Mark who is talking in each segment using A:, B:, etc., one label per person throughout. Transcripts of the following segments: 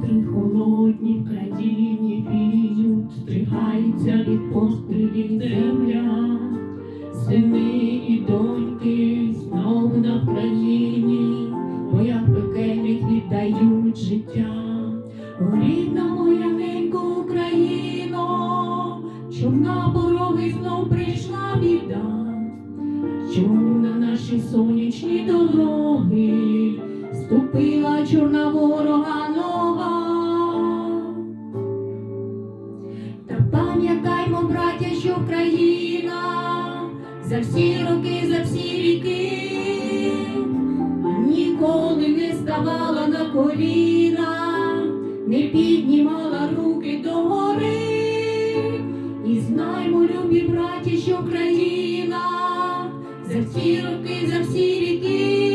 A: Вітри холодні в країні віють, стригається від пострілів земля, сини і доньки знов на Вкраїні, боях пекельних віддають життя. О, рідна моя ненька Україно, чом на пороги знов прийшла біда, чому на наші сонячні дороги ступила чорна ворога пам'ятаймо, браття, що Україна за всі роки, за всі віки ніколи не ставала на коліна, не піднімала руки догори. І знаймо, любі браті, що Україна за всі роки, за всі віки,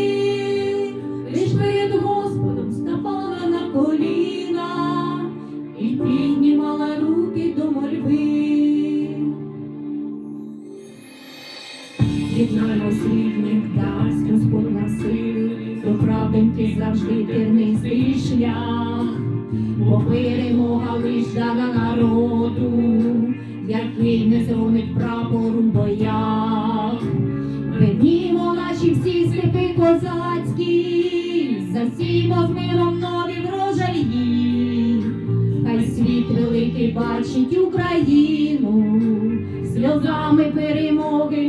A: Рідних, дасть Господь на сили, до правденьки завжди тернистий шлях, бо перемога лиш дана народу, який не зронить прапор у боях. Ведімо наші всі степи козацькі, засімо з миром нові врожаї, хай світ великий бачить Україну, сльозами перемоги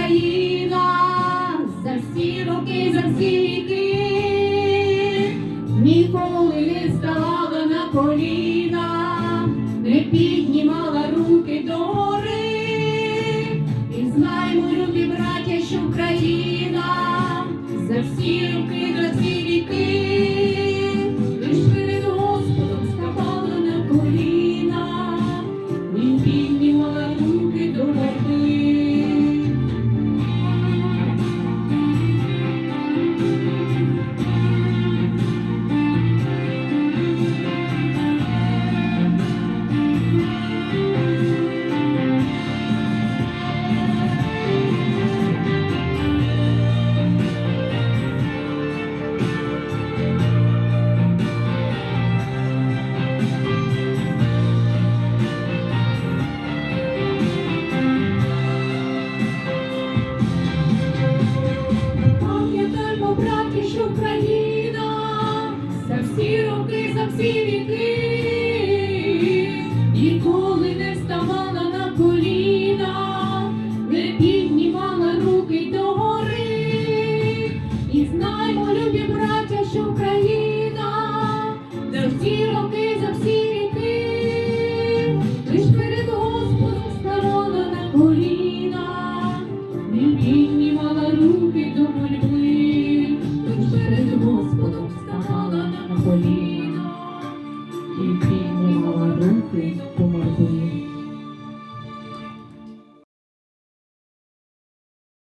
A: Україна за всі роки, за всі віки ніколи не ставала на коліна, не піднімала руки догори. І знаймо, любі браття, що Україна за всі Що Україна за всі роки, за всі віки ніколи не ставала на коліна, не піднімала руки догори. І знаймо,